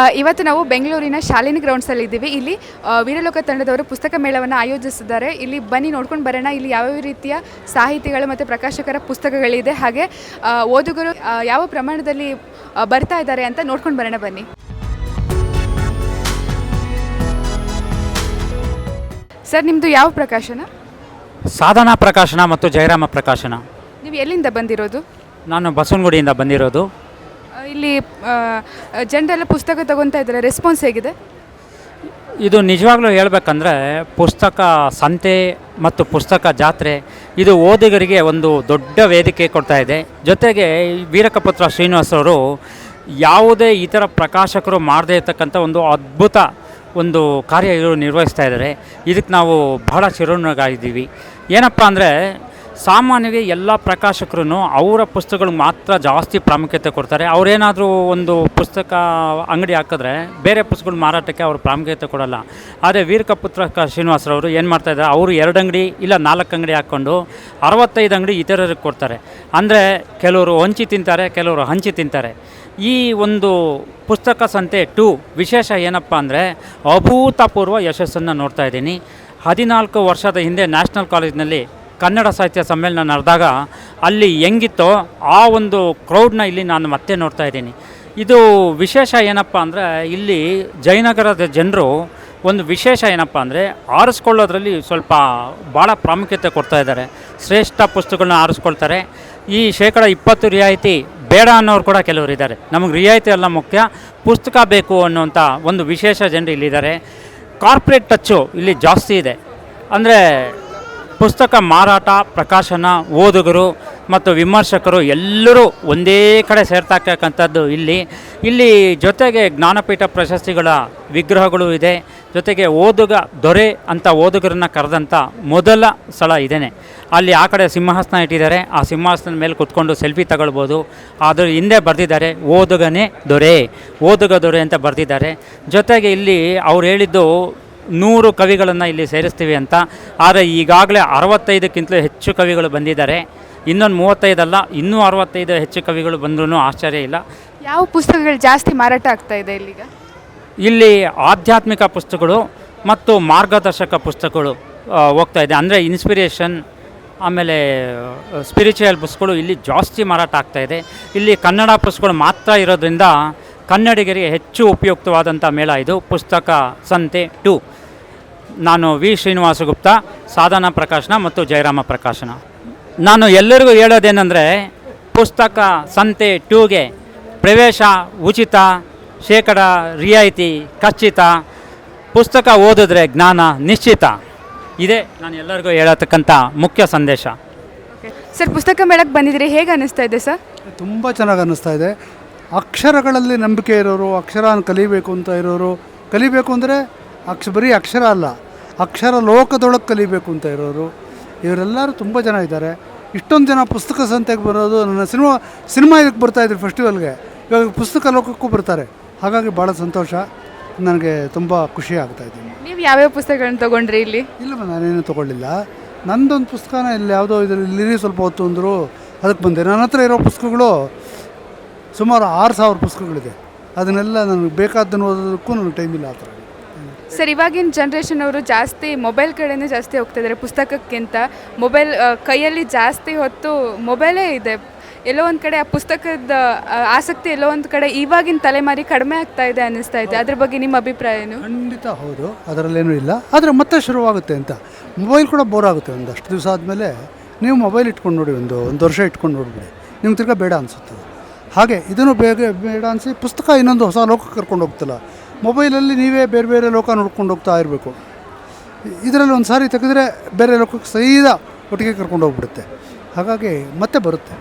ಆ, ಇವತ್ತು ನಾವು ಬೆಂಗಳೂರಿನ ಶಾಲಿನಿ ಗ್ರೌಂಡ್ಸಲ್ಲಿ ಇದ್ದೀವಿ. ಇಲ್ಲಿ ಆ, ವೀರಲೋಕ ತಂಡದವರು ಪುಸ್ತಕ ಮೇಳವನ್ನು ಆಯೋಜಿಸಿದ್ದಾರೆ. ಇಲ್ಲಿ ಬನ್ನಿ ನೋಡ್ಕೊಂಡು ಬರೋಣ. ಇಲ್ಲಿ ಯಾವ್ಯಾವ ರೀತಿಯ ಸಾಹಿತಿಗಳು ಮತ್ತು ಪ್ರಕಾಶಕರ ಪುಸ್ತಕಗಳಿದೆ. ಹಾಗೆ ಆ, ಓದುಗರು ಆ, ಯಾವ ಪ್ರಮಾಣದಲ್ಲಿ ಆ, ಬರ್ತಾ ಇದ್ದಾರೆ ಅಂತ ನೋಡ್ಕೊಂಡು ಬರೋಣ ಬನ್ನಿ. ಸರ್ ನಿಮ್ಮದು ಯಾವ ಪ್ರಕಾಶನ? ಸಾಧನಾ ಪ್ರಕಾಶನ ಮತ್ತು ಜಯರಾಮ ಪ್ರಕಾಶನ. ನೀವು ಎಲ್ಲಿಂದ ಬಂದಿರೋದು? ನಾನು ಬಸವನಗುಡಿಯಿಂದ ಬಂದಿರೋದು. ಇಲ್ಲಿ ಜನರೆಲ್ಲ ಪುಸ್ತಕ ತಗೊತಾ ಇದ್ದಾರೆ. ರೆಸ್ಪಾನ್ಸ್ ಹೇಗಿದೆ? ಇದು ನಿಜವಾಗ್ಲೂ ಹೇಳಬೇಕಂದ್ರೆ ಪುಸ್ತಕ ಸಂತೆ ಮತ್ತು ಪುಸ್ತಕ ಜಾತ್ರೆ, ಇದು ಓದುಗರಿಗೆ ಒಂದು ದೊಡ್ಡ ವೇದಿಕೆ ಕೊಡ್ತಾ ಇದೆ. ಜೊತೆಗೆ ವೀರಕಪುತ್ರ ಶ್ರೀನಿವಾಸ್ ಅವರು ಯಾವುದೇ ಇತರ ಪ್ರಕಾಶಕರು ಮಾಡದೇ ಇರತಕ್ಕಂಥ ಒಂದು ಅದ್ಭುತ ಒಂದು ಕಾರ್ಯ ಇವರು ನಿರ್ವಹಿಸ್ತಾ ಇದ್ದಾರೆ. ಇದಕ್ಕೆ ನಾವು ಬಹಳ ಚಿರೋಣಗಾಗಿದ್ದೀವಿ ಏನಪ್ಪ ಅಂದರೆ ಸಾಮಾನ್ಯವಾಗಿ ಎಲ್ಲ ಪ್ರಕಾಶಕರು ಅವರ ಪುಸ್ತಕಗಳು ಮಾತ್ರ ಜಾಸ್ತಿ ಪ್ರಾಮುಖ್ಯತೆ ಕೊಡ್ತಾರೆ. ಅವರೇನಾದರೂ ಒಂದು ಪುಸ್ತಕ ಅಂಗಡಿ ಹಾಕಿದ್ರೆ ಬೇರೆ ಪುಸ್ತಕಗಳು ಮಾರಾಟಕ್ಕೆ ಅವರು ಪ್ರಾಮುಖ್ಯತೆ ಕೊಡಲ್ಲ. ಆದರೆ ವೀರಕಪುತ್ರ ಶ್ರೀನಿವಾಸರವರು ಏನು ಮಾಡ್ತಾಯಿದ್ದಾರೆ ಅವರು ಎರಡು ಅಂಗಡಿ ಇಲ್ಲ ನಾಲ್ಕು ಅಂಗಡಿ ಹಾಕ್ಕೊಂಡು ಅರವತ್ತೈದು ಅಂಗಡಿ ಇತರರಿಗೆ ಕೊಡ್ತಾರೆ. ಅಂದರೆ ಕೆಲವರು ಹಂಚಿ ತಿಂತಾರೆ, ಕೆಲವರು ಹಂಚಿ ತಿಂತಾರೆ. ಈ ಒಂದು ಪುಸ್ತಕ ಸಂತೆ ಟು ವಿಶೇಷ ಏನಪ್ಪ ಅಂದರೆ ಅಭೂತಪೂರ್ವ ಯಶಸ್ಸನ್ನು ನೋಡ್ತಾ ಇದ್ದೀನಿ. ಹದಿನಾಲ್ಕು ವರ್ಷದ ಹಿಂದೆ ನ್ಯಾಷನಲ್ ಕಾಲೇಜ್ನಲ್ಲಿ ಕನ್ನಡ ಸಾಹಿತ್ಯ ಸಮ್ಮೇಳನ ನಡೆದಾಗ ಅಲ್ಲಿ ಹೆಂಗಿತ್ತೋ ಆ ಒಂದು ಕ್ರೌಡ್ನ ಇಲ್ಲಿ ನಾನು ಮತ್ತೆ ನೋಡ್ತಾ ಇದ್ದೀನಿ. ಇದು ವಿಶೇಷ ಏನಪ್ಪ ಅಂದರೆ ಇಲ್ಲಿ ಜಯನಗರದ ಜನರು ಒಂದು ವಿಶೇಷ ಏನಪ್ಪ ಅಂದರೆ ಆರಿಸ್ಕೊಳ್ಳೋದ್ರಲ್ಲಿ ಸ್ವಲ್ಪ ಭಾಳ ಪ್ರಾಮುಖ್ಯತೆ ಕೊಡ್ತಾ ಇದ್ದಾರೆ. ಶ್ರೇಷ್ಠ ಪುಸ್ತಕಗಳನ್ನ ಆರಿಸ್ಕೊಳ್ತಾರೆ. ಈ ಶೇಕಡ ಇಪ್ಪತ್ತು ರಿಯಾಯಿತಿ ಬೇಡ ಅನ್ನೋರು ಕೂಡ ಕೆಲವರು ಇದ್ದಾರೆ. ನಮಗೆ ರಿಯಾಯಿತಿ ಎಲ್ಲ ಮುಖ್ಯ. ಪುಸ್ತಕ ಬೇಕು ಅನ್ನುವಂಥ ಒಂದು ವಿಶೇಷ ಜನರು ಇಲ್ಲಿದ್ದಾರೆ. ಕಾರ್ಪೊರೇಟ್ ಟಚ್ಚು ಇಲ್ಲಿ ಜಾಸ್ತಿ ಇದೆ. ಅಂದರೆ ಪುಸ್ತಕ ಮಾರಾಟ, ಪ್ರಕಾಶನ, ಓದುಗರು ಮತ್ತು ವಿಮರ್ಶಕರು ಎಲ್ಲರೂ ಒಂದೇ ಕಡೆ ಸೇರ್ತಕ್ಕಂಥದ್ದು ಇಲ್ಲಿ. ಇಲ್ಲಿ ಜೊತೆಗೆ ಜ್ಞಾನಪೀಠ ಪ್ರಶಸ್ತಿಗಳ ವಿಗ್ರಹಗಳು ಇದೆ. ಜೊತೆಗೆ ಓದುಗ ದೊರೆ ಅಂತ ಓದುಗರನ್ನು ಕರೆದಂಥ ಮೊದಲ ಸ್ಥಳ ಇದೇನೆ. ಅಲ್ಲಿ ಆ ಕಡೆ ಸಿಂಹಾಸನ ಇಟ್ಟಿದ್ದಾರೆ. ಆ ಸಿಂಹಾಸನದ ಮೇಲೆ ಕುತ್ಕೊಂಡು ಸೆಲ್ಫಿ ತಗೊಳ್ಬೋದು. ಆದರೆ ಹಿಂದೆ ಬರೆದಿದ್ದಾರೆ, ಓದುಗನೇ ದೊರೆ, ಓದುಗ ದೊರೆ ಅಂತ ಬರೆದಿದ್ದಾರೆ. ಜೊತೆಗೆ ಇಲ್ಲಿ ಅವ್ರು ಹೇಳಿದ್ದು ನೂರು ಕವಿಗಳನ್ನು ಇಲ್ಲಿ ಸೇರಿಸ್ತೀವಿ ಅಂತ. ಆದರೆ ಈಗಾಗಲೇ ಅರವತ್ತೈದಕ್ಕಿಂತಲೂ ಹೆಚ್ಚು ಕವಿಗಳು ಬಂದಿದ್ದಾರೆ. ಇನ್ನೊಂದು ಮೂವತ್ತೈದಲ್ಲ ಇನ್ನೂ ಅರವತ್ತೈದು ಹೆಚ್ಚು ಕವಿಗಳು ಬಂದ್ರೂ ಆಶ್ಚರ್ಯ ಇಲ್ಲ. ಯಾವ ಪುಸ್ತಕಗಳು ಜಾಸ್ತಿ ಮಾರಾಟ ಆಗ್ತಾ ಇದೆ ಇಲ್ಲಿಗ? ಇಲ್ಲಿ ಆಧ್ಯಾತ್ಮಿಕ ಪುಸ್ತಕಗಳು ಮತ್ತು ಮಾರ್ಗದರ್ಶಕ ಪುಸ್ತಕಗಳು ಹೋಗ್ತಾ ಇದೆ. ಅಂದರೆ ಇನ್ಸ್ಪಿರೇಷನ್ ಆಮೇಲೆ ಸ್ಪಿರಿಚುವಲ್ ಪುಸ್ತಕಗಳು ಇಲ್ಲಿ ಜಾಸ್ತಿ ಮಾರಾಟ ಆಗ್ತಾ ಇದೆ. ಇಲ್ಲಿ ಕನ್ನಡ ಪುಸ್ತಕಗಳು ಮಾತ್ರ ಇರೋದ್ರಿಂದ ಕನ್ನಡಿಗರಿಗೆ ಹೆಚ್ಚು ಉಪಯುಕ್ತವಾದಂಥ ಮೇಳ ಇದು. ಪುಸ್ತಕ ಸಂತೆ ಟು. ನಾನು ವಿ. ಶ್ರೀನಿವಾಸ ಗುಪ್ತ ಸಾಧನ ಪ್ರಕಾಶನ ಮತ್ತು ಜಯರಾಮ ಪ್ರಕಾಶನ. ನಾನು ಎಲ್ಲರಿಗೂ ಹೇಳೋದೇನೆಂದರೆ ಪುಸ್ತಕ ಸಂತೆ ಟೂಗೆ ಪ್ರವೇಶ ಉಚಿತ ಶೇಕಡ ರಿಯಾಯಿತಿ ಖಚಿತ ಪುಸ್ತಕ ಓದಿದ್ರೆ ಜ್ಞಾನ ನಿಶ್ಚಿತ. ಇದೇ ನಾನು ಎಲ್ಲರಿಗೂ ಹೇಳತಕ್ಕಂಥ ಮುಖ್ಯ ಸಂದೇಶ. ಸರ್ ಪುಸ್ತಕ ಮೇಳಕ್ಕೆ ಬಂದಿದ್ದೀರಿ ಹೇಗೆ ಅನ್ನಿಸ್ತಾ ಇದೆ ಸರ್? ತುಂಬ ಚೆನ್ನಾಗಿ ಅನ್ನಿಸ್ತಾ ಇದೆ. ಅಕ್ಷರಗಳಲ್ಲಿ ನಂಬಿಕೆ ಇರೋರು ಅಕ್ಷರ ಕಲಿಬೇಕು ಅಂತ ಇರೋರು ಕಲಿಬೇಕು ಅಂದರೆ ಅಕ್ಷ ಬರೀ ಅಕ್ಷರ ಅಲ್ಲ ಅಕ್ಷರ ಲೋಕದೊಳಗೆ ಕಲಿಬೇಕು ಅಂತ ಇರೋರು. ಇವರೆಲ್ಲರೂ ತುಂಬ ಜನ ಇದ್ದಾರೆ. ಇಷ್ಟೊಂದು ಜನ ಪುಸ್ತಕ ಸಂತೆಗೆ ಬರೋದು ನನ್ನ ಸಿನಿಮಾ ಸಿನಿಮಾ ಇದಕ್ಕೆ ಬರ್ತಾ ಇದ್ರು ಫೆಸ್ಟಿವಲ್ಗೆ. ಇವಾಗ ಪುಸ್ತಕ ಲೋಕಕ್ಕೂ ಬರ್ತಾರೆ. ಹಾಗಾಗಿ ಭಾಳ ಸಂತೋಷ. ನನಗೆ ತುಂಬ ಖುಷಿ ಆಗ್ತಾ ಇದ್ದೀನಿ ನೀವು ಯಾವ್ಯಾವ ಪುಸ್ತಕಗಳನ್ನ ತಗೊಂಡ್ರಿ ಇಲ್ಲಿ? ಇಲ್ಲ ನಾನೇನು ತೊಗೊಳ್ಳಿಲ್ಲ. ನಂದೊಂದು ಪುಸ್ತಕನ ಇಲ್ಲಿ ಯಾವುದೋ ಇದರಲ್ಲಿ ಸ್ವಲ್ಪ ಹೊತ್ತು ಅಂದರು ಅದಕ್ಕೆ ಬಂದೆ. ನನ್ನ ಹತ್ರ ಇರೋ ಪುಸ್ತಕಗಳು ಸುಮಾರು ಆರು ಸಾವಿರ ಪುಸ್ತಕಗಳಿದೆ. ಅದನ್ನೆಲ್ಲ ನನಗೆ ಬೇಕಾದ್ದನ್ನು ಓದೋದಕ್ಕೂ ನನಗೆ ಟೈಮ್ ಇಲ್ಲ ಆ ಥರ. ಸರ್, ಇವಾಗಿನ ಜನ್ರೇಷನ್ ಅವರು ಜಾಸ್ತಿ ಮೊಬೈಲ್ ಕಡೆನೇ ಜಾಸ್ತಿ ಹೋಗ್ತಾ ಇದ್ದಾರೆ ಪುಸ್ತಕಕ್ಕಿಂತ. ಮೊಬೈಲ್ ಕೈಯಲ್ಲಿ ಜಾಸ್ತಿ ಹೊತ್ತು ಮೊಬೈಲೇ ಇದೆ. ಎಲ್ಲೋ ಒಂದು ಕಡೆ ಆ ಪುಸ್ತಕದ ಆಸಕ್ತಿ ಎಲ್ಲೋ ಒಂದು ಕಡೆ ಇವಾಗಿನ ತಲೆಮಾರಿ ಕಡಿಮೆ ಆಗ್ತಾ ಇದೆ ಅನ್ನಿಸ್ತಾ ಇದೆ. ಅದ್ರ ಬಗ್ಗೆ ನಿಮ್ಮ ಅಭಿಪ್ರಾಯ ಏನು? ಖಂಡಿತ ಹೌದು. ಅದರಲ್ಲೇನೂ ಇಲ್ಲ. ಆದರೆ ಮತ್ತೆ ಶುರುವಾಗುತ್ತೆ ಅಂತ. ಮೊಬೈಲ್ ಕೂಡ ಬೋರ್ ಆಗುತ್ತೆ ಒಂದಷ್ಟು ದಿವಸ ಆದಮೇಲೆ ನೀವು ಮೊಬೈಲ್ ಇಟ್ಕೊಂಡು ನೋಡಿ ಒಂದು ಒಂದು ವರ್ಷ ಇಟ್ಕೊಂಡು ನೋಡಿಬಿಡಿ. ನಿಮ್ಗೆ ತಿರ್ಗಾ ಬೇಡ ಅನಿಸುತ್ತೆ. ಹಾಗೆ ಇದನ್ನು ಬೇಗ, ಬೇಡ ಅನಿಸಿ ಪುಸ್ತಕ ಇನ್ನೊಂದು ಹೊಸ ಲೋಕಕ್ಕೆ ಕರ್ಕೊಂಡು ಹೋಗ್ತಲ್ಲ. ಮೊಬೈಲಲ್ಲಿ ನೀವೇ ಬೇರೆ ಬೇರೆ ಲೋಕ ನೋಡ್ಕೊಂಡು ಹೋಗ್ತಾ ಇರಬೇಕು. ಇದರಲ್ಲಿ ಒಂದು ಸಾರಿ ತೆಗೆದ್ರೆ ಬೇರೆ ಲೋಕಕ್ಕೆ ಸೀದಾ ಒಟ್ಟಿಗೆ ಕರ್ಕೊಂಡು ಹೋಗ್ಬಿಡುತ್ತೆ. ಹಾಗಾಗಿ ಮತ್ತೆ ಬರುತ್ತೆ.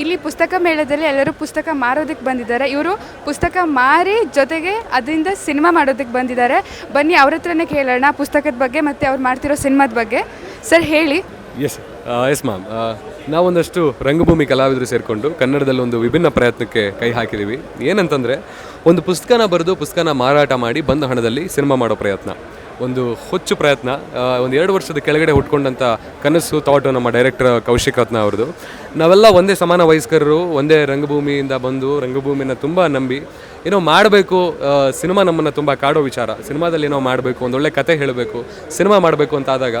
ಇಲ್ಲಿ ಪುಸ್ತಕ ಮೇಳದಲ್ಲಿ ಎಲ್ಲರೂ ಪುಸ್ತಕ ಮಾರೋದಕ್ಕೆ ಬಂದಿದ್ದಾರೆ. ಇವರು ಪುಸ್ತಕ ಮಾರಿ ಜೊತೆಗೆ ಅದರಿಂದ ಸಿನಿಮಾ ಮಾಡೋದಕ್ಕೆ ಬಂದಿದ್ದಾರೆ. ಬನ್ನಿ ಅವ್ರ ಹತ್ರನೇ ಕೇಳೋಣ ಪುಸ್ತಕದ ಬಗ್ಗೆ ಮತ್ತು ಅವ್ರು ಮಾಡ್ತಿರೋ ಸಿನಿಮಾದ ಬಗ್ಗೆ. ಸರ್, ಹೇಳಿ. ಎಸ್ ಎಸ್ ಮ್ಯಾಮ್ ನಾವೊಂದಷ್ಟು ರಂಗಭೂಮಿ ಕಲಾವಿದರು ಸೇರಿಕೊಂಡು ಕನ್ನಡದಲ್ಲಿ ಒಂದು ವಿಭಿನ್ನ ಪ್ರಯತ್ನಕ್ಕೆ ಕೈ ಹಾಕಿದ್ದೀವಿ ಏನಂತಂದರೆ, ಒಂದು ಪುಸ್ತಕನ ಬರೆದು ಪುಸ್ತಕನ ಮಾರಾಟ ಮಾಡಿ ಬಂದ ಹಣದಲ್ಲಿ ಸಿನಿಮಾ ಮಾಡೋ ಪ್ರಯತ್ನ. ಒಂದು ಹೊಚ್ಚು ಪ್ರಯತ್ನ. ಒಂದು ಎರಡು ವರ್ಷದ ಕೆಳಗಡೆ ಹುಟ್ಕೊಂಡಂಥ ಕನಸು ಥಾಟು ನಮ್ಮ ಡೈರೆಕ್ಟರ್ ಕೌಶಿಕ್ ರತ್ನ ಅವ್ರದ್ದು. ನಾವೆಲ್ಲ ಒಂದೇ ಸಮಾನ ವಯಸ್ಕರರು ಒಂದೇ ರಂಗಭೂಮಿಯಿಂದ ಬಂದು ರಂಗಭೂಮಿನ ತುಂಬ ನಂಬಿ ಏನೋ ಮಾಡಬೇಕು ಸಿನಿಮಾ ನಮ್ಮನ್ನು ತುಂಬ ಕಾಡೋ ವಿಚಾರ. ಸಿನಿಮಾದಲ್ಲಿ ಏನೋ ಮಾಡಬೇಕು, ಒಂದೊಳ್ಳೆ ಕತೆ ಹೇಳಬೇಕು, ಸಿನಿಮಾ ಮಾಡಬೇಕು ಅಂತ ಆದಾಗ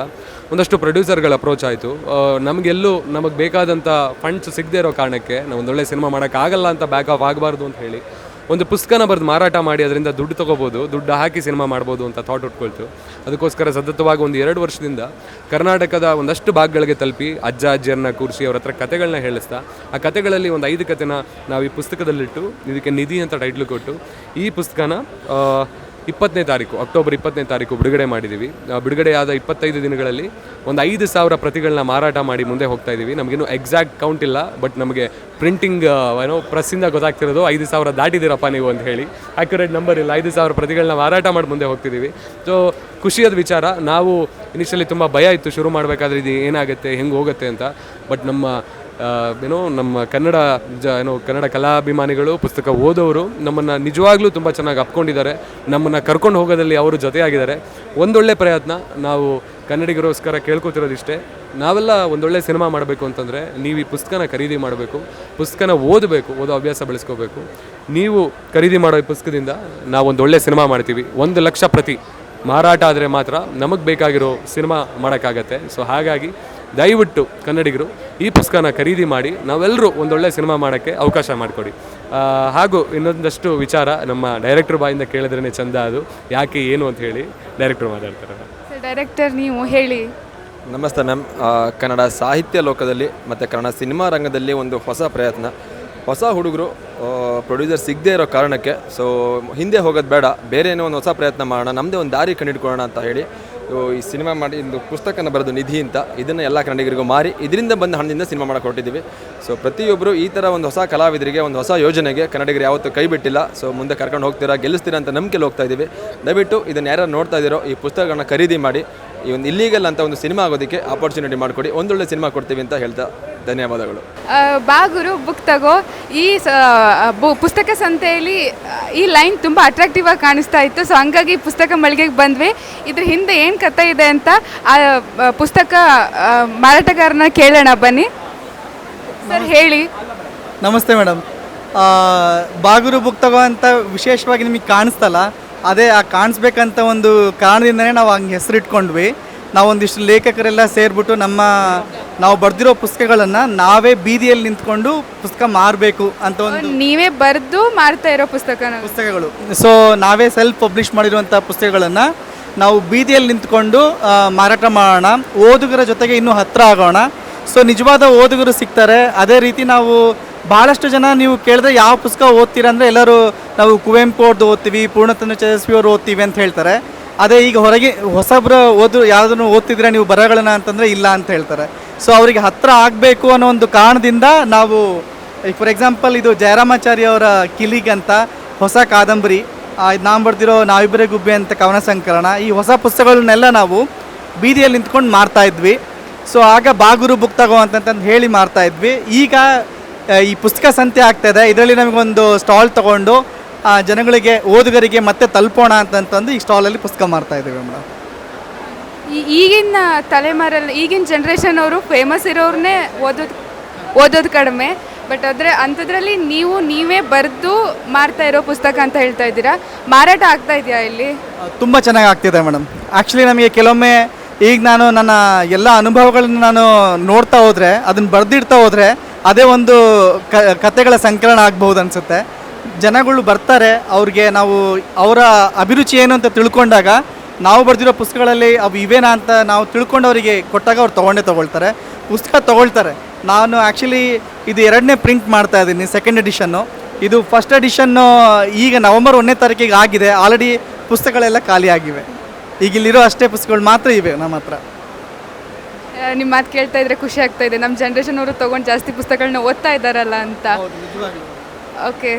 ಒಂದಷ್ಟು ಪ್ರೊಡ್ಯೂಸರ್ಗಳ ಅಪ್ರೋಚ್ ಆಯಿತು. ನಮಗೆಲ್ಲೂ ನಮಗೆ ಬೇಕಾದಂಥ ಫಂಡ್ಸ್ ಸಿಗದೇ ಇರೋ ಕಾರಣಕ್ಕೆ ನಾವು ಒಂದೊಳ್ಳೆ ಸಿನಿಮಾ ಮಾಡೋಕ್ಕಾಗಲ್ಲ ಅಂತ ಬ್ಯಾಕ್ ಆಫ್ ಆಗಬಾರ್ದು ಅಂತ ಹೇಳಿ ಒಂದು ಪುಸ್ತಕನ ಬರೆದು ಮಾರಾಟ ಮಾಡಿ ಅದರಿಂದ ದುಡ್ಡು ತೊಗೋಬೋದು, ದುಡ್ಡು ಹಾಕಿ ಸಿನಿಮಾ ಮಾಡ್ಬೋದು ಅಂತ ಥಾಟ್ ಉಟ್ಕೊಳ್ತು. ಅದಕ್ಕೋಸ್ಕರ ಸತತವಾಗಿ ಒಂದು ಎರಡು ವರ್ಷದಿಂದ ಕರ್ನಾಟಕದ ಒಂದಷ್ಟು ಭಾಗಗಳಿಗೆ ತಲುಪಿ ಅಜ್ಜ, ಅಜ್ಜಿಯರನ್ನ ಕೂರಿಸಿ ಅವ್ರ ಹತ್ರ ಕತೆಗಳನ್ನ ಹೇಳಿಸ್ತಾ, ಆ ಕತೆಗಳಲ್ಲಿ ಒಂದು ಐದು ಕತೆನ ನಾವು ಈ ಪುಸ್ತಕದಲ್ಲಿಟ್ಟು, ಇದಕ್ಕೆ ನಿಧಿ ಅಂತ ಟೈಟ್ಲು ಕೊಟ್ಟು ಈ ಪುಸ್ತಕನ ಇಪ್ಪತ್ತನೇ ತಾರೀಕು, ಅಕ್ಟೋಬರ್ ಇಪ್ಪತ್ತನೇ ತಾರೀಕು ಬಿಡುಗಡೆ ಮಾಡಿದ್ದೀವಿ. ಬಿಡುಗಡೆಯಾದ ಇಪ್ಪತ್ತೈದು ದಿನಗಳಲ್ಲಿ ಒಂದು ಐದು ಸಾವಿರ ಪ್ರತಿಗಳನ್ನ ಮಾರಾಟ ಮಾಡಿ ಮುಂದೆ ಹೋಗ್ತಾ ಇದ್ದೀವಿ ನಮಗಿನ್ನೂ ಎಕ್ಸಾಕ್ಟ್ ಕೌಂಟ್ ಇಲ್ಲ ಬಟ್ ನಮಗೆ ಪ್ರಿಂಟಿಂಗ್ ಏನೋ ಪ್ರೆಸ್ಸಿಂದ ಗೊತ್ತಾಗ್ತಿರೋದು, ಐದು ಸಾವಿರ ದಾಟಿದ್ದೀರಪ್ಪ ನೀವು ಅಂತ ಹೇಳಿ. ಆ್ಯಕ್ಯುರೇಟ್ ನಂಬರ್ ಇಲ್ಲ, ಐದು ಸಾವಿರ ಪ್ರತಿಗಳನ್ನ ಮಾರಾಟ ಮಾಡಿ ಮುಂದೆ ಹೋಗ್ತಿದ್ದೀವಿ ಸೊ ಖುಷಿಯಾದ ವಿಚಾರ, ನಾವು ಇನಿಷಿಯಲಿ ತುಂಬ ಭಯ ಇತ್ತು, ಶುರು ಮಾಡಬೇಕಾದ್ರೆ ಇದು ಏನಾಗುತ್ತೆ, ಹೆಂಗೆ ಹೋಗುತ್ತೆ ಅಂತ. ಬಟ್ ನಮ್ಮ ಏನೋ ನಮ್ಮ ಕನ್ನಡ ಜ, ಏನೋ ಕನ್ನಡ ಕಲಾಭಿಮಾನಿಗಳು, ಪುಸ್ತಕ ಓದೋರು ನಮ್ಮನ್ನು ನಿಜವಾಗ್ಲೂ ತುಂಬ ಚೆನ್ನಾಗಿ ಅಪ್ಕೊಂಡಿದ್ದಾರೆ. ನಮ್ಮನ್ನು ಕರ್ಕೊಂಡು ಹೋಗೋದಲ್ಲಿ ಅವರು ಜೊತೆಯಾಗಿದ್ದಾರೆ. ಒಂದೊಳ್ಳೆ ಪ್ರಯತ್ನ, ನಾವು ಕನ್ನಡಿಗರೋಸ್ಕರ ಕೇಳ್ಕೊತಿರೋದಿಷ್ಟೇ. ನಾವೆಲ್ಲ ಒಂದೊಳ್ಳೆ ಸಿನಿಮಾ ಮಾಡಬೇಕು ಅಂತಂದರೆ ನೀವು ಈ ಪುಸ್ತಕನ ಖರೀದಿ ಮಾಡಬೇಕು, ಪುಸ್ತಕನ ಓದಬೇಕು, ಓದೋ ಅಭ್ಯಾಸ ಬೆಳೆಸ್ಕೋಬೇಕು. ನೀವು ಖರೀದಿ ಮಾಡೋ ಈ ಪುಸ್ತಕದಿಂದ ನಾವು ಒಂದೊಳ್ಳೆ ಸಿನಿಮಾ ಮಾಡ್ತೀವಿ. ಒಂದು ಲಕ್ಷ ಪ್ರತಿ. ಮಾರಾಟ ಆದರೆ ಮಾತ್ರ ನಮಗೆ ಬೇಕಾಗಿರೋ ಸಿನಿಮಾ ಮಾಡೋಕ್ಕಾಗತ್ತೆ. ಸೊ ಹಾಗಾಗಿ ದಯವಿಟ್ಟು ಕನ್ನಡಿಗರು ಈ ಪುಸ್ತಕನ ಖರೀದಿ ಮಾಡಿ ನಾವೆಲ್ಲರೂ ಒಂದೊಳ್ಳೆ ಸಿನಿಮಾ ಮಾಡೋಕ್ಕೆ ಅವಕಾಶ ಮಾಡಿಕೊಡಿ. ಆ, ಹಾಗೂ ಇನ್ನೊಂದಷ್ಟು ವಿಚಾರ ನಮ್ಮ ಡೈರೆಕ್ಟರ್ ಬಾಯಿಂದ ಕೇಳಿದ್ರೇ ಚಂದ ಅದು. ಯಾಕೆ ಏನು ಅಂತ ಹೇಳಿ ಡೈರೆಕ್ಟರ್ ಮಾತಾಡ್ತಾರೆ. ಸರ್ ಡೈರೆಕ್ಟರ್ ನೀವು ಹೇಳಿ. ನಮಸ್ತೆ ಮ್ಯಾಮ್. ಕನ್ನಡ ಸಾಹಿತ್ಯ ಲೋಕದಲ್ಲಿ ಮತ್ತು ಕನ್ನಡ ಸಿನಿಮಾ ರಂಗದಲ್ಲಿ ಒಂದು ಹೊಸ ಪ್ರಯತ್ನ. ಹೊಸ ಹುಡುಗರು ಪ್ರೊಡ್ಯೂಸರ್ ಸಿಗದೇ ಇರೋ ಕಾರಣಕ್ಕೆ ಸೊ ಹಿಂದೆ ಹೋಗೋದು ಬೇಡ. ಬೇರೆ ಏನೋ ಒಂದು ಹೊಸ ಪ್ರಯತ್ನ ಮಾಡೋಣ ನಮ್ಮದೇ ಒಂದು ದಾರಿ ಕಂಡಿಡ್ಕೊಳ್ಳೋಣ ಅಂತ ಹೇಳಿ ಈ ಸಿನಿಮಾ ಮಾಡಿ ಒಂದು ಪುಸ್ತಕನ ಬರೆದು ನಿಧಿ ಅಂತ ಇದನ್ನು ಎಲ್ಲ ಕನ್ನಡಿಗರಿಗೂ ಮಾರಿ ಇದರಿಂದ ಬಂದ ಹಣದಿಂದ ಸಿನಿಮಾ ಮಾಡಕ್ಕೆ ಹೊರಟಿದ್ದೀವಿ. ಸೊ ಪ್ರತಿಯೊಬ್ಬರು ಈ ಥರ ಒಂದು ಹೊಸ ಕಲಾವಿದರಿಗೆ, ಒಂದು ಹೊಸ ಯೋಜನೆಗೆ ಕನ್ನಡಿಗರು ಯಾವತ್ತೂ ಕೈ ಬಿಟ್ಟಿಲ್ಲ. ಸೊ ಮುಂದೆ ಕರ್ಕೊಂಡು ಹೋಗ್ತೀರಾ, ಗೆಲ್ಲಿಸ್ತೀರಾ ಅಂತ ನಂಬಿಕೆಲಿ ಹೋಗ್ತಾ ಇದ್ದೀವಿ. ದಯವಿಟ್ಟು ಇದನ್ನು ಯಾರು ನೋಡ್ತಾ ಇದ್ದೀರೋ ಈ ಪುಸ್ತಕಗಳನ್ನ ಖರೀದಿ ಮಾಡಿ, ಈ ಒಂದು ಇಲ್ಲೀಗಲ್ ಅಂತ ಒಂದು ಸಿನಿಮಾ ಆಗೋದಕ್ಕೆ ಆಪರ್ಚುನಿಟಿ ಮಾಡಿಕೊಡಿ. ಒಂದೊಳ್ಳೆ ಸಿನಿಮಾ ಕೊಡ್ತೀವಿ ಅಂತ ಹೇಳ್ತಾ ಧನ್ಯವಾದಗಳು. ಆ, ಬಾಗುರು ಬುಕ್ ತಗೋ. ಈ ಸ- ಪುಸ್ತಕ ಸಂತೆಯಲ್ಲಿ ಈ ಲೈನ್ ತುಂಬ ಅಟ್ರಾಕ್ಟಿವ್ ಆಗಿ ಕಾಣಿಸ್ತಾ ಇತ್ತು. ಸೊ ಹಂಗಾಗಿ ಪುಸ್ತಕ ಮಳಿಗೆಗೆ ಬಂದ್ವಿ. ಇದ್ರ ಹಿಂದೆ ಏನು ಕಥೆ ಇದೆ ಅಂತ ಆ ಪುಸ್ತಕ ಮಾರಾಟಗಾರನ ಕೇಳೋಣ ಬನ್ನಿ. ಸರ್ ಹೇಳಿ. ನಮಸ್ತೆ ಮೇಡಮ್. ಬಾಗುರು ಬುಕ್ ತಗೋ ಅಂತ ವಿಶೇಷವಾಗಿ ನಿಮಗೆ ಕಾಣಿಸ್ತಲ್ಲ ಅದೇ ಆ ಕಾಣಿಸ್ಬೇಕಂತ ಒಂದು ಕಾರಣದಿಂದನೇ ನಾವು ಹಂಗೆ ಹೆಸರಿಟ್ಕೊಂಡ್ವಿ. ನಾವು ಒಂದಿಷ್ಟು ಲೇಖಕರೆಲ್ಲ ಸೇರಿಬಿಟ್ಟು ನಮ್ಮ ನಾವು ಬರೆದಿರೋ ಪುಸ್ತಕಗಳನ್ನು ನಾವೇ ಬೀದಿಯಲ್ಲಿ ನಿಂತ್ಕೊಂಡು ಪುಸ್ತಕ ಮಾರಬೇಕು ಅಂತ ಒಂದು ನೀವೇ ಬರೆದು ಮಾರ್ತಾ ಇರೋ ಪುಸ್ತಕ ಪುಸ್ತಕಗಳು. ಸೊ ನಾವೇ ಸೆಲ್ಫ್ ಪಬ್ಲಿಷ್ ಮಾಡಿರುವಂಥ ಪುಸ್ತಕಗಳನ್ನು ನಾವು ಬೀದಿಯಲ್ಲಿ ನಿಂತ್ಕೊಂಡು ಮಾರಾಟ ಮಾಡೋಣ. ಓದುಗರ ಜೊತೆಗೆ ಇನ್ನೂ ಹತ್ತಿರ ಆಗೋಣ. ಸೊ ನಿಜವಾದ ಓದುಗರು ಸಿಗ್ತಾರೆ. ಅದೇ ರೀತಿ ನಾವು ಭಾಳಷ್ಟು ಜನ ನೀವು ಕೇಳಿದ್ರೆ ಯಾವ ಪುಸ್ತಕ ಓದ್ತೀರಾ ಅಂದರೆ ಎಲ್ಲರೂ ನಾವು ಕುವೆಂಪು ಅವ್ರದ್ದು ಓದ್ತೀವಿ ಪೂರ್ಣಚಂದ್ರ ತೇಜಸ್ವಿ ಅವರು ಓದ್ತೀವಿ ಅಂತ ಹೇಳ್ತಾರೆ. ಅದೇ ಈಗ ಹೊರಗೆ ಹೊಸಬ್ರ ಓದು ಯಾವುದನ್ನು ಓದ್ತಿದ್ರೆ ನೀವು ಬರಗಳನ್ನ ಅಂತಂದರೆ ಇಲ್ಲ ಅಂತ ಹೇಳ್ತಾರೆ. ಸೊ ಅವರಿಗೆ ಹತ್ತಿರ ಆಗಬೇಕು ಅನ್ನೋ ಒಂದು ಕಾರಣದಿಂದ ನಾವು, ಈಗ ಫಾರ್ ಎಕ್ಸಾಂಪಲ್ ಇದು ಜಯರಾಮಾಚಾರ್ಯ ಅವರ ಕಿಲಿಗಂತ ಹೊಸ ಕಾದಂಬರಿ ನಾವು ಬರ್ದಿರೋ ನಾವಿಬ್ಬರೇ ಗುಬ್ಬೆ ಅಂತ ಕವನ ಸಂಕಲನ ಈ ಹೊಸ ಪುಸ್ತಕಗಳನ್ನೆಲ್ಲ ನಾವು ಬೀದಿಯಲ್ಲಿ ನಿಂತ್ಕೊಂಡು ಮಾರ್ತಾ ಇದ್ವಿ. ಸೊ ಆಗ ಬಾಗುರು ಬುಕ್ ತಗೋ ಅಂತಂತಂದು ಹೇಳಿ ಮಾರ್ತಾ ಇದ್ವಿ. ಈಗ ಈ ಪುಸ್ತಕ ಸಂತೆ ಆಗ್ತಾ ಇದೆ. ಇದರಲ್ಲಿ ನಮಗೊಂದು ಸ್ಟಾಲ್ ತಗೊಂಡು ಜನಗಳಿಗೆ ಓದುಗರಿಗೆ ಮತ್ತೆ ತಲುಪೋಣ ಅಂತಂತಂದು ಈ ಸ್ಟಾಲಲ್ಲಿ ಪುಸ್ತಕ ಮಾರ್ತಾ ಇದ್ದೀವಿ ಮೇಡಮ್. ಈ- ಈಗಿನ ತಲೆಮಾರಲ್ಲಿ ಈಗಿನ ಜನ್ರೇಷನ್ ಅವರು ಫೇಮಸ್ ಇರೋರನ್ನೇ ಓದೋದು ಓದೋದು ಕಡಿಮೆ. ಬಟ್ ಆದರೆ ಅಂಥದ್ರಲ್ಲಿ ನೀವು ನೀವೇ ಬರೆದು ಮಾರ್ತಾ ಇರೋ ಪುಸ್ತಕ ಅಂತ ಹೇಳ್ತಾ ಇದ್ದೀರಾ? ಮಾರಾಟ ಆಗ್ತಾ ಇದೆಯಾ ಇಲ್ಲಿ? ತುಂಬ ಚೆನ್ನಾಗಿ ಆಗ್ತಿದೆ ಮೇಡಮ್. ಆ್ಯಕ್ಚುಲಿ ನಮಗೆ ಕೆಲವೊಮ್ಮೆ ಈಗ ನಾನು ನನ್ನ ಎಲ್ಲ ಅನುಭವಗಳನ್ನ ನಾನು ನೋಡ್ತಾ ಹೋದರೆ ಅದನ್ನು ಬರೆದಿಡ್ತಾ ಹೋದರೆ ಅದೇ ಒಂದು ಕ ಕತೆಗಳ ಸಂಕಲನ ಆಗ್ಬೋದು ಅನಿಸುತ್ತೆ. ಜನಗಳು ಬರ್ತಾರೆ ಅವ್ರಿಗೆ ನಾವು ಅವರ ಅಭಿರುಚಿ ಏನು ಅಂತ ತಿಳ್ಕೊಂಡಾಗ ನಾವು ಬರೆದಿರೋ ಪುಸ್ತಕಗಳಲ್ಲಿ ಅವು ಇವೇನಾ ಅಂತ ನಾವು ತಿಳ್ಕೊಂಡು ಅವರಿಗೆ ಕೊಟ್ಟಾಗ ಅವ್ರು ತೊಗೊಂಡೇ ತೊಗೊಳ್ತಾರೆ. ಪುಸ್ತಕ ತೊಗೊಳ್ತಾರೆ. ನಾನು ಆ್ಯಕ್ಚುಲಿ ಇದು ಎರಡನೇ ಪ್ರಿಂಟ್ ಮಾಡ್ತಾ ಇದ್ದೀನಿ ಸೆಕೆಂಡ್ ಎಡಿಷನ್ನು ಇದು ಫಸ್ಟ್ ಎಡಿಷನ್ನು ಈಗ ನವೆಂಬರ್ ಒಂದನೇ ತಾರೀಕಿಗೆ ಆಗಿದೆ. ಆಲ್ರೆಡಿ ಪುಸ್ತಕಗಳೆಲ್ಲ ಖಾಲಿಯಾಗಿವೆ ಆಗಿವೆ. ಈಗ ಇಲ್ಲಿರೋ ಅಷ್ಟೇ ಪುಸ್ತಕಗಳು ಮಾತ್ರ ಇವೆ ನಮ್ಮ ಹತ್ರ. ನಿಮ್ಮ ಮಾತು ಕೇಳ್ತಾ ಇದ್ರೆ ಖುಷಿ ಆಗ್ತಾ ಇದೆ. ನಮ್ಮ ಜನ್ರೇಷನ್ ಅವರು ತೊಗೊಂಡು ಜಾಸ್ತಿ ಪುಸ್ತಕಗಳನ್ನ ಓದ್ತಾ ಇದ್ದಾರಲ್ಲ ಅಂತ. ಓಕೆ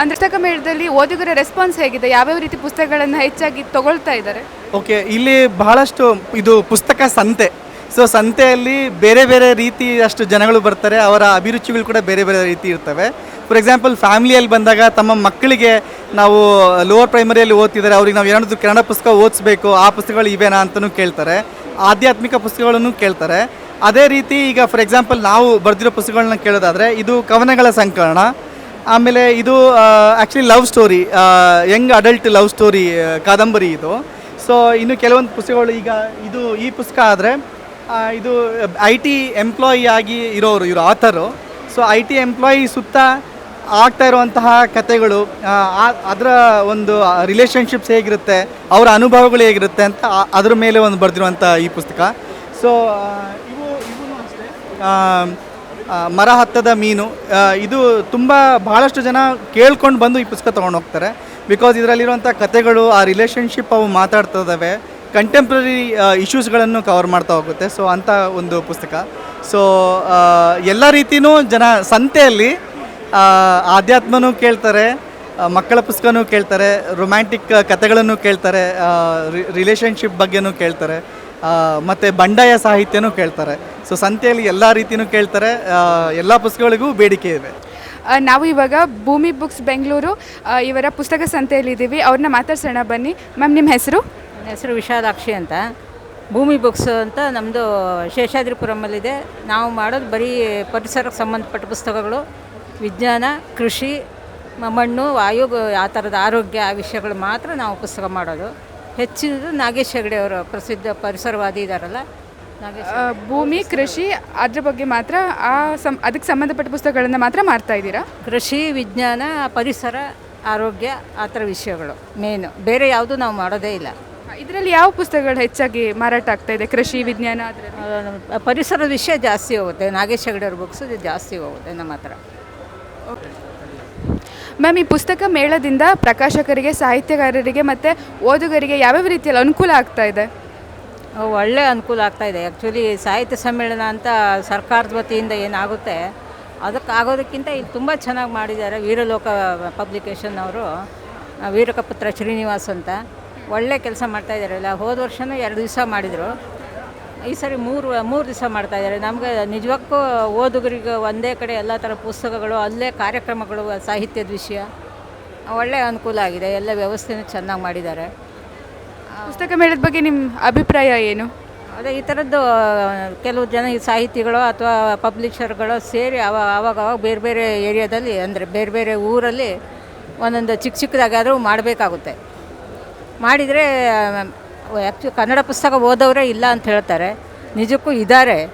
ಅಂದರೆ ಪುಸ್ತಕ ಮೇಳದಲ್ಲಿ ಓದುಗರ ರೆಸ್ಪಾನ್ಸ್ ಹೇಗಿದೆ? ಯಾವ್ಯಾವ ರೀತಿ ಪುಸ್ತಕಗಳನ್ನು ಹೆಚ್ಚಾಗಿ ತಗೊಳ್ತಾ ಇದ್ದಾರೆ? ಓಕೆ, ಇಲ್ಲಿ ಬಹಳಷ್ಟು ಇದು ಪುಸ್ತಕ ಸಂತೆ. ಸೊ ಸಂತೆಯಲ್ಲಿ ಬೇರೆ ಬೇರೆ ರೀತಿ ಅಷ್ಟು ಜನಗಳು ಬರ್ತಾರೆ, ಅವರ ಅಭಿರುಚಿಗಳು ಕೂಡ ಬೇರೆ ಬೇರೆ ರೀತಿ ಇರ್ತವೆ. ಫಾರ್ ಎಕ್ಸಾಂಪಲ್ ಫ್ಯಾಮಿಲಿಯಲ್ಲಿ ಬಂದಾಗ ತಮ್ಮ ಮಕ್ಕಳಿಗೆ ನಾವು ಲೋವರ್ ಪ್ರೈಮರಿಯಲ್ಲಿ ಓದ್ತಿದ್ದಾರೆ, ಅವ್ರಿಗೆ ನಾವು ಏನಾದರೂ ಕನ್ನಡ ಪುಸ್ತಕ ಓದಿಸ್ಬೇಕು, ಆ ಪುಸ್ತಕಗಳು ಇವೇನಾ ಅಂತಲೂ ಕೇಳ್ತಾರೆ. ಆಧ್ಯಾತ್ಮಿಕ ಪುಸ್ತಕಗಳನ್ನು ಕೇಳ್ತಾರೆ. ಅದೇ ರೀತಿ ಈಗ ಫಾರ್ ಎಕ್ಸಾಂಪಲ್ ನಾವು ಬರೆದಿರೋ ಪುಸ್ತಕಗಳನ್ನ ಕೇಳೋದಾದರೆ, ಇದು ಕವನಗಳ ಸಂಕಲನ. ಆಮೇಲೆ ಇದು actually love story young adult love story ಕಾದಂಬರಿ ಇದು. ಸೊ ಇನ್ನು ಕೆಲವೊಂದು ಪುಸ್ತಕಗಳು ಈಗ ಇದು, ಈ ಪುಸ್ತಕ ಆದರೆ ಇದು ಐ ಟಿ ಎಂಪ್ಲಾಯಿ ಆಗಿ ಇರೋರು, ಇವರು author so I T employee ಸುತ್ತ ಆಗ್ತಾ ಇರುವಂತಹ ಕತೆಗಳು ಅದರ ಒಂದು ರಿಲೇಷನ್ಶಿಪ್ಸ್ ಹೇಗಿರುತ್ತೆ, ಅವರ ಅನುಭವಗಳು ಹೇಗಿರುತ್ತೆ ಅಂತ ಅದ್ರ ಮೇಲೆ ಒಂದು ಬರೆದಿರುವಂಥ ಈ ಪುಸ್ತಕ. ಸೊ ಇವು ಇವೂ ಅಷ್ಟೇ. ಮರ ಹತ್ತದ ಮೀನು ಇದು ತುಂಬ ಬಹಳಷ್ಟು ಜನ ಕೇಳ್ಕೊಂಡು ಬಂದು ಈ ಪುಸ್ತಕ ತೊಗೊಂಡು ಹೋಗ್ತಾರೆ. ಬಿಕಾಸ್ ಇದರಲ್ಲಿರುವಂಥ ಕತೆಗಳು ಆ ರಿಲೇಷನ್ಶಿಪ್ ಅವು ಮಾತಾಡ್ತಾ ಇದ್ದಾವೆ ಕಂಟೆಂಪ್ರರಿ ಇಶ್ಯೂಸ್ಗಳನ್ನು ಕವರ್ ಮಾಡ್ತಾ ಹೋಗುತ್ತೆ. ಸೊ ಅಂಥ ಒಂದು ಪುಸ್ತಕ. ಸೊ ಎಲ್ಲ ರೀತಿಯೂ ಜನ ಸಂತೆಯಲ್ಲಿ ಆಧ್ಯಾತ್ಮನೂ ಕೇಳ್ತಾರೆ ಮಕ್ಕಳ ಪುಸ್ತಕನೂ ಕೇಳ್ತಾರೆ ರೊಮ್ಯಾಂಟಿಕ್ ಕತೆಗಳನ್ನು ಕೇಳ್ತಾರೆ ರಿಲೇಷನ್ಶಿಪ್ ಬಗ್ಗೆನೂ ಕೇಳ್ತಾರೆ. ಮತ್ತೆ ಬಂಡಾಯ ಸಾಹಿತ್ಯನೂ ಕೇಳ್ತಾರೆ. ಸೊ ಸಂತೆಯಲ್ಲಿ ಎಲ್ಲ ರೀತಿಯೂ ಕೇಳ್ತಾರೆ. ಎಲ್ಲ ಪುಸ್ತಕಗಳಿಗೂ ಬೇಡಿಕೆ ಇದೆ. ನಾವು ಇವಾಗ ಭೂಮಿ ಬುಕ್ಸ್ ಬೆಂಗಳೂರು ಇವರ ಪುಸ್ತಕ ಸಂತೆಯಲ್ಲಿದ್ದೀವಿ ಅವ್ರನ್ನ ಮಾತಾಡ್ಸೋಣ ಬನ್ನಿ. ಮ್ಯಾಮ್ ನಿಮ್ಮ ಹೆಸರು? ನನ್ನ ಹೆಸರು ವಿಶಾಲಾಕ್ಷಿ ಅಂತ. ಭೂಮಿ ಬುಕ್ಸ್ ಅಂತ ನಮ್ಮದು ಶೇಷಾದ್ರಿಪುರಮಲ್ಲಿದೆ ನಾವು ಮಾಡೋದು ಬರೀ ಪರಿಸರಕ್ಕೆ ಸಂಬಂಧಪಟ್ಟ ಪುಸ್ತಕಗಳು. ವಿಜ್ಞಾನ ಕೃಷಿ ಮ- ಮಣ್ಣು ವಾಯು ಆ ಥರದ ಆರೋಗ್ಯ ಆ ವಿಷಯಗಳು ಮಾತ್ರ ನಾವು ಪುಸ್ತಕ ಮಾಡೋದು. ಹೆಚ್ಚಿನದು ನಾಗೇಶ್ ಹೆಗಡೆ ಅವರು ಪ್ರಸಿದ್ಧ ಪರಿಸರವಾದಿ ಇದ್ದಾರಲ್ಲ ನಾಗೇಶ್ ಆ, ಭೂಮಿ ಕೃಷಿ ಅದ್ರ ಬಗ್ಗೆ ಮಾತ್ರ ಆ ಸಂ ಅದಕ್ಕೆ ಸಂಬಂಧಪಟ್ಟ ಪುಸ್ತಕಗಳನ್ನು ಮಾತ್ರ ಮಾಡ್ತಾ ಇದ್ದೀರಾ? ಕೃಷಿ ವಿಜ್ಞಾನ ಪರಿಸರ ಆರೋಗ್ಯ ಆ ಥರ ವಿಷಯಗಳು ಮೇನು. ಬೇರೆ ಯಾವುದೂ ನಾವು ಮಾಡೋದೇ ಇಲ್ಲ. ಇದರಲ್ಲಿ ಯಾವ ಪುಸ್ತಕಗಳು ಹೆಚ್ಚಾಗಿ ಮಾರಾಟ ಆಗ್ತಾ ಇದೆ? ಕೃಷಿ ವಿಜ್ಞಾನ ಅದರಲ್ಲಿ? ಆ, ಪರಿಸರದ ವಿಷಯ ಜಾಸ್ತಿ ಹೋಗುತ್ತೆ. ನಾಗೇಶ್ ಹೆಗಡೆ ಅವ್ರ ಬುಕ್ಸ್ ಜಾಸ್ತಿ ಹೋಗುತ್ತೆ ನಮ್ಮ ಹತ್ರ. ಮ್ಯಾಮ್, ಈ ಪುಸ್ತಕ ಮೇಳದಿಂದ ಪ್ರಕಾಶಕರಿಗೆ, ಸಾಹಿತ್ಯಗಾರರಿಗೆ ಮತ್ತು ಓದುಗರಿಗೆ ಯಾವ್ಯಾವ ರೀತಿಯಲ್ಲಿ ಅನುಕೂಲ ಆಗ್ತಾ ಇದೆ? ಒಳ್ಳೆ ಅನುಕೂಲ ಆಗ್ತಾ ಇದೆ. ಆ್ಯಕ್ಚುಲಿ ಸಾಹಿತ್ಯ ಸಮ್ಮೇಳನ ಅಂತ ಸರ್ಕಾರದ ವತಿಯಿಂದ ಏನಾಗುತ್ತೆ ಅದಕ್ಕೆ ಆಗೋದಕ್ಕಿಂತ ಇದು ತುಂಬ ಚೆನ್ನಾಗಿ ಮಾಡಿದ್ದಾರೆ ವೀರಲೋಕ ಪಬ್ಲಿಕೇಶನ್ ಅವರು. ವೀರಕಪುತ್ರ ಶ್ರೀನಿವಾಸ್ ಅಂತ. ಒಳ್ಳೆ ಕೆಲಸ ಮಾಡ್ತಾ ಇದ್ದಾರೆ. ಇಲ್ಲ, ಹೋದ ವರ್ಷವೂ ಎರಡು ದಿವಸ ಮಾಡಿದರು. ಈ ಸರಿ ಮೂರು ಮೂರು ದಿವಸ ಮಾಡ್ತಾ ಇದ್ದಾರೆ. ನಮಗೆ ನಿಜಕ್ಕೂ ಓದುಗರಿಗೆ ಒಂದೇ ಕಡೆ ಎಲ್ಲ ಥರ ಪುಸ್ತಕಗಳು ಅಲ್ಲೇ ಕಾರ್ಯಕ್ರಮಗಳು ಸಾಹಿತ್ಯದ ವಿಷಯ ಒಳ್ಳೆ ಅನುಕೂಲ ಆಗಿದೆ. ಎಲ್ಲ ವ್ಯವಸ್ಥೆನೂ ಚೆನ್ನಾಗಿ ಮಾಡಿದ್ದಾರೆ. ಪುಸ್ತಕ ಮೇಳದ ಬಗ್ಗೆ ನಿಮ್ಮ ಅಭಿಪ್ರಾಯ ಏನು? ಅದೇ ಈ ಥರದ್ದು ಕೆಲವು ಜನ ಈ ಸಾಹಿತಿಗಳು ಅಥವಾ ಪಬ್ಲಿಷರ್ಗಳು ಸೇರಿ ಅವ ಆವಾಗ ಅವಾಗ ಬೇರೆ ಬೇರೆ ಏರಿಯಾದಲ್ಲಿ ಅಂದರೆ ಬೇರೆ ಬೇರೆ ಊರಲ್ಲಿ ಒಂದೊಂದು ಚಿಕ್ಕ ಚಿಕ್ಕದಾಗಾದರೂ ಮಾಡಬೇಕಾಗುತ್ತೆ. ಮಾಡಿದರೆ ಆ್ಯಕ್ಚು ಕನ್ನಡ ಪುಸ್ತಕ ಓದೋರೇ ಇಲ್ಲ ಅಂತ ಹೇಳ್ತಾರೆ. ನಿಜಕ್ಕೂ ಇದ್ದಾರೆ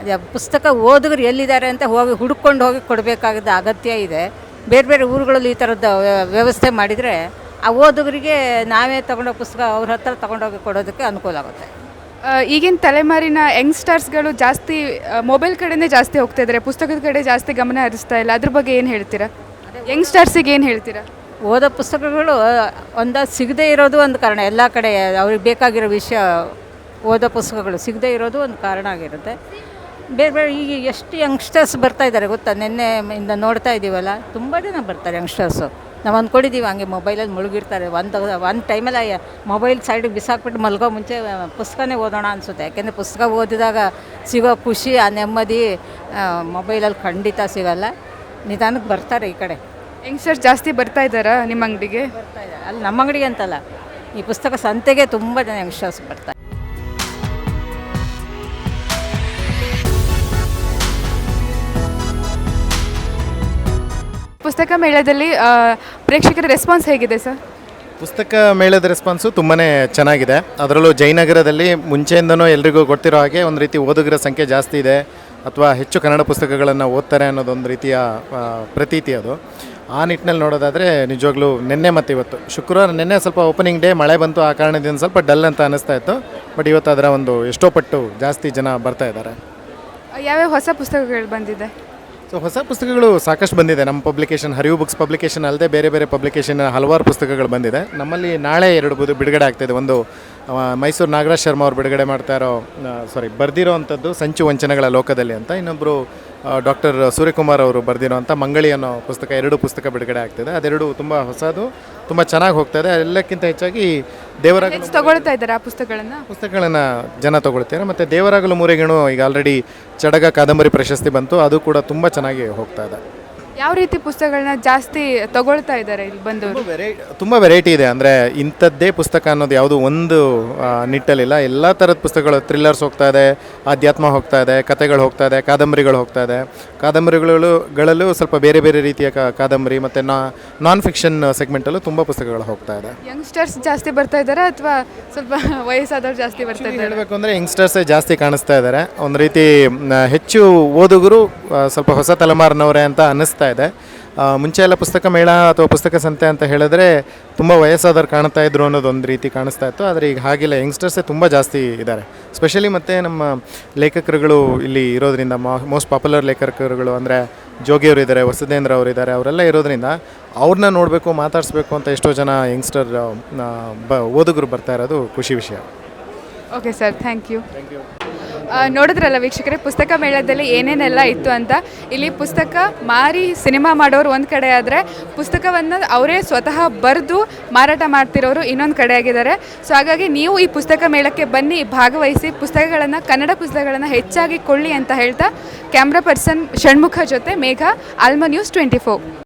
ಅದೇ ಪುಸ್ತಕ ಓದುಗರು ಎಲ್ಲಿದ್ದಾರೆ ಅಂತ ಹೋಗಿ ಹುಡ್ಕೊಂಡು ಹೋಗಿ ಕೊಡಬೇಕಾಗಿದ್ದ ಅಗತ್ಯ ಇದೆ. ಬೇರೆ ಬೇರೆ ಊರುಗಳಲ್ಲಿ ಈ ಥರದ ವ್ಯ- ವ್ಯವಸ್ಥೆ ಮಾಡಿದರೆ ಆ ಓದುಗರಿಗೆ ನಾವೇ ತಗೊಂಡೋಗಿ ಪುಸ್ತಕ ಅವ್ರ ಹತ್ರ ತಗೊಂಡೋಗಿ ಕೊಡೋದಕ್ಕೆ ಅನುಕೂಲ ಆಗುತ್ತೆ. ಈಗಿನ ತಲೆಮಾರಿನ ಯಂಗ್ಸ್ಟರ್ಸ್ಗಳು ಜಾಸ್ತಿ ಮೊಬೈಲ್ ಕಡೆನೇ ಜಾಸ್ತಿ ಹೋಗ್ತಾ ಇದ್ದಾರೆ. ಪುಸ್ತಕದ ಕಡೆ ಜಾಸ್ತಿ ಗಮನ ಹರಿಸ್ತಾ ಇಲ್ಲ. ಅದ್ರ ಬಗ್ಗೆ ಏನು ಹೇಳ್ತೀರಾ? ಯಂಗ್ಸ್ಟರ್ಸಿಗೆ ಏನು ಹೇಳ್ತೀರಾ? ಓದೋ ಪುಸ್ತಕಗಳು ಒಂದ ಸಿಗದೇ ಇರೋದು ಒಂದು ಕಾರಣ. ಎಲ್ಲ ಕಡೆ ಅವ್ರಿಗೆ ಬೇಕಾಗಿರೋ ವಿಷಯ ಓದೋ ಪುಸ್ತಕಗಳು ಸಿಗದೇ ಇರೋದು ಒಂದು ಕಾರಣ ಆಗಿರುತ್ತೆ. ಬೇರೆ ಬೇರೆ ಈಗ ಎಷ್ಟು ಯಂಗ್ಸ್ಟರ್ಸ್ ಬರ್ತಾ ಇದ್ದಾರೆ ಗೊತ್ತಾ? ನಿನ್ನೆ ಇಂದ ನೋಡ್ತಾ ಇದ್ದೀವಲ್ಲ ತುಂಬ ಜನ ಬರ್ತಾರೆ ಯಂಗ್ಸ್ಟರ್ಸು ನಾವು ಅಂದ್ಕೊಂಡಿದ್ದೀವಿ ಹಂಗೆ ಮೊಬೈಲಲ್ಲಿ ಮುಳುಗಿರ್ತಾರೆ. ಒಂದು ಒಂದು ಟೈಮಲ್ಲಿ ಮೊಬೈಲ್ ಸೈಡಿಗೆ ಬಿಸಾಕ್ಬಿಟ್ಟು ಮಲ್ಗೋ ಮುಂಚೆ ಪುಸ್ತಕನೇ ಓದೋಣ ಅನಿಸುತ್ತೆ. ಯಾಕೆಂದರೆ ಪುಸ್ತಕ ಓದಿದಾಗ ಸಿಗೋ ಖುಷಿ, ಆ ನೆಮ್ಮದಿ ಮೊಬೈಲಲ್ಲಿ ಖಂಡಿತ ಸಿಗೋಲ್ಲ. ನಿಧಾನಕ್ಕೆ ಬರ್ತಾರೆ ಈ ಕಡೆ. ಯಂಗ್ಸ್ಟರ್ಸ್ ಜಾಸ್ತಿ ಬರ್ತಾ ಇದ್ದಾರಾ ನಿಮ್ಮ ಅಂಗಡಿಗೆ? ಬರ್ತಾ ಇದ್ದಾರೆ. ಅಲ್ಲಿ ನಮ್ಮ ಅಂಗಡಿಗೆ ಅಂತಲ್ಲ ಈ ಪುಸ್ತಕ ಸಂತೆಗೆ ತುಂಬ ಜನ ಯಂಗ್ಸ್ಟರ್ಸ್ ಬರ್ತಾರೆ ಪುಸ್ತಕ ಮೇಳದಲ್ಲಿ ಆ, ಪ್ರೇಕ್ಷಕರ ರೆಸ್ಪಾನ್ಸ್ ಹೇಗಿದೆ ಸರ್? ಪುಸ್ತಕ ಮೇಳದ ರೆಸ್ಪಾನ್ಸು ತುಂಬಾ ಚೆನ್ನಾಗಿದೆ. ಅದರಲ್ಲೂ ಜಯನಗರದಲ್ಲಿ ಮುಂಚೆಯಿಂದನೂ ಎಲ್ರಿಗೂ ಗೊತ್ತಿರೋ ಹಾಗೆ ಒಂದು ರೀತಿ ಓದುಗರ ಸಂಖ್ಯೆ ಜಾಸ್ತಿ ಇದೆ ಅಥವಾ ಹೆಚ್ಚು ಕನ್ನಡ ಪುಸ್ತಕಗಳನ್ನು ಓದ್ತಾರೆ ಅನ್ನೋದೊಂದು ರೀತಿಯ ಆ, ಪ್ರತೀತಿ ಅದು. ಆ ನಿಟ್ಟಿನಲ್ಲಿ ನೋಡೋದಾದರೆ ನಿಜವಾಗ್ಲೂ ನಿನ್ನೆ ಮತ್ತು ಇವತ್ತು. ಶುಕ್ರವಾರ ನಿನ್ನೆ ಸ್ವಲ್ಪ ಓಪನಿಂಗ್ ಡೇ ಮಳೆ ಬಂತು ಆ ಕಾರಣದಿಂದ ಸ್ವಲ್ಪ ಡಲ್ ಅಂತ ಅನ್ನಿಸ್ತಾ ಇತ್ತು. ಬಟ್ ಇವತ್ತು ಅದರ ಒಂದು ಎಷ್ಟೋ ಪಟ್ಟು ಜಾಸ್ತಿ ಜನ ಬರ್ತಾ ಇದ್ದಾರೆ. ಯಾವ್ಯಾವ ಹೊಸ ಪುಸ್ತಕಗಳು ಬಂದಿದೆ? ಸೊ ಹೊಸ ಪುಸ್ತಕಗಳು ಸಾಕಷ್ಟು ಬಂದಿದೆ. ನಮ್ಮ ಪಬ್ಲಿಕೇಶನ್ ಹರಿವು ಬುಕ್ಸ್ ಪಬ್ಲಿಕೇಶನ್ ಅಲ್ಲದೆ ಬೇರೆ ಬೇರೆ ಪಬ್ಲಿಕೇಶನ್ ಹಲವಾರು ಪುಸ್ತಕಗಳು ಬಂದಿದೆ. ನಮ್ಮಲ್ಲಿ ನಾಳೆ ಎರಡು ಬುದು ಬಿಡುಗಡೆ ಆಗ್ತಾಯಿದೆ ಒಂದು ಮೈಸೂರು ನಾಗರಾಜ್ ಶರ್ಮಾ ಅವರು ಬಿಡುಗಡೆ ಮಾಡ್ತಾ ಇರೋ ಸಾರಿ ಬರೆದಿರೋ ಅಂಥದ್ದು ಸಂಚು ವಂಚನೆಗಳ ಲೋಕದಲ್ಲಿ ಅಂತ. ಇನ್ನೊಬ್ಬರು ಡಾಕ್ಟರ್ ಸೂರ್ಯಕುಮಾರ್ ಅವರು ಬರೆದಿರೋಂಥ ಮಂಗಳಿ ಅನ್ನೋ ಪುಸ್ತಕ ಎರಡು ಪುಸ್ತಕ ಬಿಡುಗಡೆ ಆಗ್ತಿದೆ. ಅದೆರಡು ತುಂಬ ಹೊಸದು ತುಂಬ ಚೆನ್ನಾಗಿ ಹೋಗ್ತಾ ಇದೆ ಎಲ್ಲಕ್ಕಿಂತ ಹೆಚ್ಚಾಗಿ ದೇವರಾಗಲು ತಗೊಳ್ತಾ ಇದ್ದಾರೆ ಆ ಪುಸ್ತಕಗಳನ್ನು? ಪುಸ್ತಕಗಳನ್ನು ಜನ ತಗೊಳ್ತಾರೆ. ಮತ್ತು ದೇವರಾಗಲು ಮೂರೆಗೇಣು ಈಗ ಆಲ್ರೆಡಿ ಚಡಗ ಕಾದಂಬರಿ ಪ್ರಶಸ್ತಿ ಬಂತು. ಅದು ಕೂಡ ತುಂಬ ಚೆನ್ನಾಗಿ ಹೋಗ್ತಾ ಇದೆ. ಯಾವ ರೀತಿ ಪುಸ್ತಕಗಳನ್ನ ಜಾಸ್ತಿ ತಗೊಳ್ತಾ ಇದ್ದಾರೆ ಇಲ್ಲಿ ಬಂದವರು? ವೆರೈ ತುಂಬ ವೆರೈಟಿ ಇದೆ. ಅಂದರೆ ಇಂಥದ್ದೇ ಪುಸ್ತಕ ಅನ್ನೋದು ಯಾವುದು ಒಂದು ನಿಟ್ಟಲಿಲ್ಲ ನಿಟ್ಟಲ್ಲಿಲ್ಲ. ಎಲ್ಲ ಥರದ ಪುಸ್ತಕಗಳು ಥ್ರಿಲ್ಲರ್ಸ್ ಹೋಗ್ತಾ ಇದೆ ಆಧ್ಯಾತ್ಮ ಹೋಗ್ತಾ ಇದೆ ಕತೆಗಳು ಹೋಗ್ತಾ ಇದೆ ಕಾದಂಬರಿಗಳು ಹೋಗ್ತಾ ಇದೆ. ಕಾದಂಬರಿಗಳು ಗಳಲ್ಲೂ ಸ್ವಲ್ಪ ಬೇರೆ ಬೇರೆ ರೀತಿಯ ಕಾದಂಬರಿ ಮತ್ತು ನಾನ್ ಫಿಕ್ಷನ್ ಸೆಗ್ಮೆಂಟಲ್ಲೂ ತುಂಬ ಪುಸ್ತಕಗಳು ಹೋಗ್ತಾ ಇದೆ. ಯಂಗ್ಸ್ಟರ್ಸ್ ಜಾಸ್ತಿ ಬರ್ತಾ ಇದ್ದಾರೆ ಅಥವಾ ಸ್ವಲ್ಪ ವಯಸ್ಸಾದವ್ರು ಜಾಸ್ತಿ ಬರ್ತಾ ಇದ್ದಾರೆ? ಹೇಳಬೇಕು ಅಂದರೆ ಯಂಗ್ಸ್ಟರ್ಸೇ ಜಾಸ್ತಿ ಕಾಣಿಸ್ತಾ ಇದ್ದಾರೆ. ಒಂದು ರೀತಿ ಹೆಚ್ಚು ಓದುಗರು ಸ್ವಲ್ಪ ಹೊಸ ತಲೆಮಾರಿನವರೇ ಅಂತ ಅನ್ನಿಸ್ತಾ ಇದೆ. ಮುಂಚೆ ಎಲ್ಲ ಪುಸ್ತಕ ಮೇಳ ಅಥವಾ ಪುಸ್ತಕ ಸಂತೆ ಅಂತ ಹೇಳಿದ್ರೆ ತುಂಬ ವಯಸ್ಸಾದವ್ರು ಕಾಣ್ತಾ ಇದ್ರು ಅನ್ನೋದು ಒಂದು ರೀತಿ ಕಾಣಿಸ್ತಾ ಇತ್ತು. ಆದರೆ ಈಗ ಹಾಗಿಲ್ಲ ಯಂಗ್ಸ್ಟರ್ಸೇ ತುಂಬ ಜಾಸ್ತಿ ಇದ್ದಾರೆ. ಸ್ಪೆಷಲಿ ಮತ್ತು ನಮ್ಮ ಲೇಖಕರುಗಳು ಇಲ್ಲಿ ಇರೋದ್ರಿಂದ ಮೋಸ್ಟ್ ಪಾಪ್ಯುಲರ್ ಲೇಖಕರುಗಳು ಅಂದರೆ ಜೋಗಿಯವರು ಇದ್ದಾರೆ ವಸುದೇಂದ್ರ ಅವರು ಇದ್ದಾರೆ ಅವರೆಲ್ಲ ಇರೋದ್ರಿಂದ ಅವ್ರನ್ನ ನೋಡಬೇಕು ಮಾತಾಡಿಸ್ಬೇಕು ಅಂತ ಎಷ್ಟೋ ಜನ ಯಂಗ್ಸ್ಟರ್ ಬ ಓದುಗರು ಬರ್ತಾ ಇರೋದು ಖುಷಿ ವಿಷಯ. Okay sir thank you thank you ನೋಡಿದ್ರಲ್ಲ ವೀಕ್ಷಕರೇ, ಪುಸ್ತಕ ಮೇಳದಲ್ಲಿ ಏನೇನೆಲ್ಲ ಇತ್ತು ಅಂತ. ಇಲ್ಲಿ ಪುಸ್ತಕ ಮಾರಿ ಸಿನಿಮಾ ಮಾಡೋರು ಒಂದು ಕಡೆ ಆದರೆ, ಪುಸ್ತಕವನ್ನು ಅವರೇ ಸ್ವತಃ ಬರೆದು ಮಾರಾಟ ಮಾಡ್ತಿರೋರು ಇನ್ನೊಂದು ಕಡೆ ಆಗಿದ್ದಾರೆ. ಸೊ ಹಾಗಾಗಿ ನೀವು ಈ ಪುಸ್ತಕ ಮೇಳಕ್ಕೆ ಬನ್ನಿ, ಭಾಗವಹಿಸಿ, ಪುಸ್ತಕಗಳನ್ನು, ಕನ್ನಡ ಪುಸ್ತಕಗಳನ್ನು ಹೆಚ್ಚಾಗಿ ಕೊಳ್ಳಿ ಅಂತ ಹೇಳ್ತಾ, ಕ್ಯಾಮ್ರಾ ಪರ್ಸನ್ ಷಣ್ಮುಖ ಜೊತೆ ಮೇಘ, ಆಲ್ಮ ನ್ಯೂಸ್ ಟ್ವೆಂಟಿ ಫೋರ್.